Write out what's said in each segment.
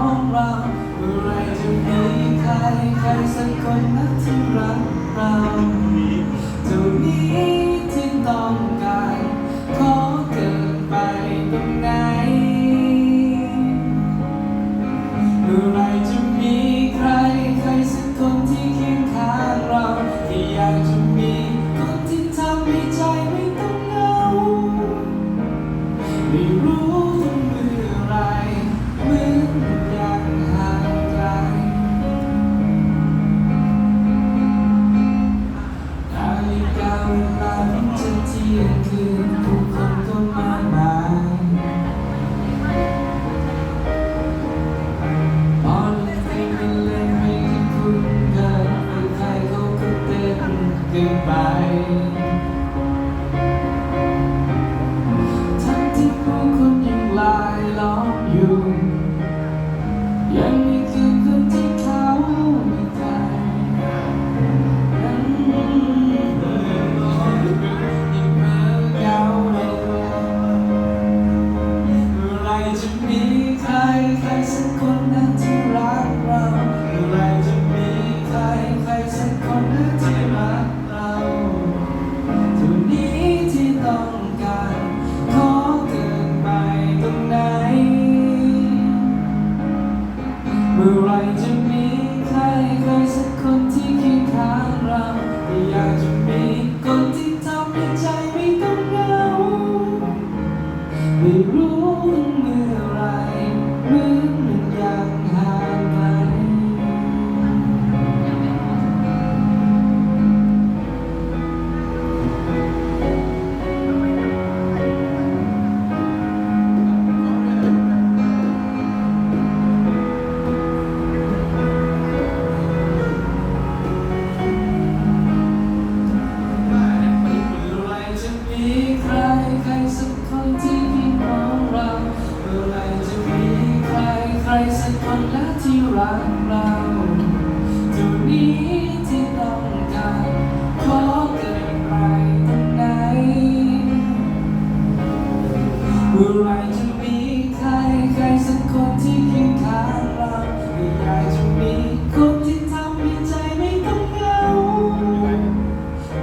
ของเราเมื่อไรจะมีใครใครสักคนนักที่รัก goodbye. จะมีใครใครสักคนที่เคียงางเราอยากจะมีคนที่ทำให้ใจไม่ต้องเหงาไม่รู้ต้อมือ ไรจะมีใครใครสักคนที่เคียงข้างเราไม่อยาจะมีคนที่ทำให้ใจไม่ต้องเหงา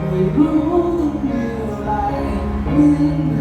ไม่รู้ต้องมีอะไรเมือ